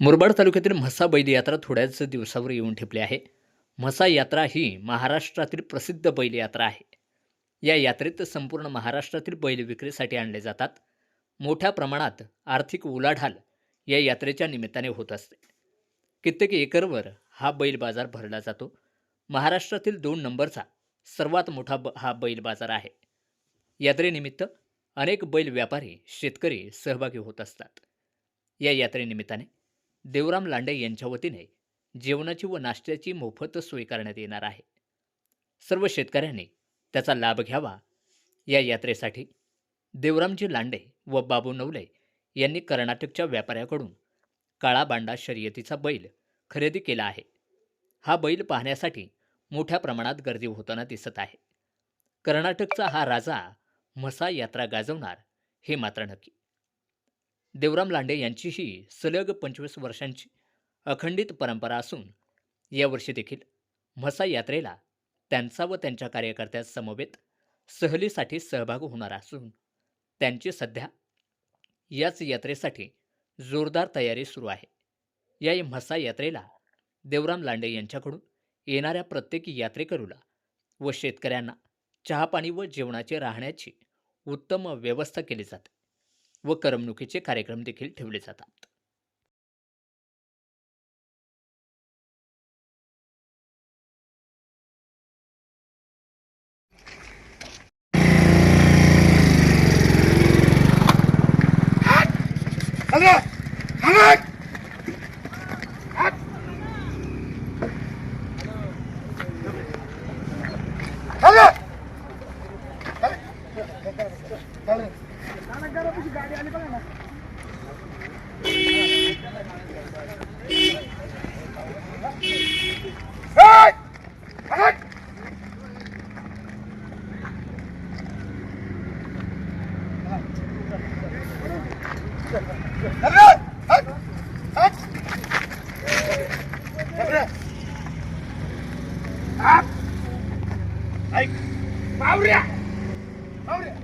मुरबाड तालुक्यातील म्हसा बैल यात्रा थोड्याच दिवसावर येऊन ठेपली आहे. म्हसा यात्रा ही महाराष्ट्रातील प्रसिद्ध बैल यात्रा आहे. या यात्रेत संपूर्ण महाराष्ट्रातील बैल विक्रीसाठी आणले जातात. मोठ्या प्रमाणात आर्थिक उलाढाल या यात्रेच्या निमित्ताने होत असते. कित्येक एकरवर हा बैल बाजार भरला जातो. महाराष्ट्रातील दोन नंबरचा सर्वात मोठा ब हा बैल बाजार आहे. यात्रेनिमित्त अनेक बैल व्यापारी शेतकरी सहभागी होत असतात. या यात्रेनिमित्ताने देवराम लांडे यांच्या वतीने जेवणाची व नाश्त्याची मोफत सोय करण्यात येणार आहे. सर्व शेतकऱ्यांनी त्याचा लाभ घ्यावा. या यात्रेसाठी देवरामजी लांडे व बाबू नवले यांनी कर्नाटकच्या व्यापाऱ्याकडून काळाबांडा शर्यतीचा बैल खरेदी केला आहे. हा बैल पाहण्यासाठी मोठ्या प्रमाणात गर्दी होताना दिसत आहे. कर्नाटकचा हा राजा म्हसा यात्रा गाजवणार हे मात्र नक्की. देवराम लांडे यांचीही सलग पंचवीस वर्षांची अखंडित परंपरा असून यावर्षी देखील म्हसा यात्रेला त्यांचा व त्यांच्या कार्यकर्त्यांसमवेत सहलीसाठी सहभाग होणार असून त्यांची सध्या याच यात्रेसाठी जोरदार तयारी सुरू आहे. या म्हसा यात्रेला देवराम लांडे यांच्याकडून येणाऱ्या प्रत्येक यात्रेकरूला व शेतकऱ्यांना चहापाणी व जेवणाची राहण्याची उत्तम व्यवस्था केली जाते. व करमणुकीचे कार्यक्रम देखील ठेवले जातात. Hadi! गाडी गाडी आली बघा ना Up! Like, Mauria! Mauria!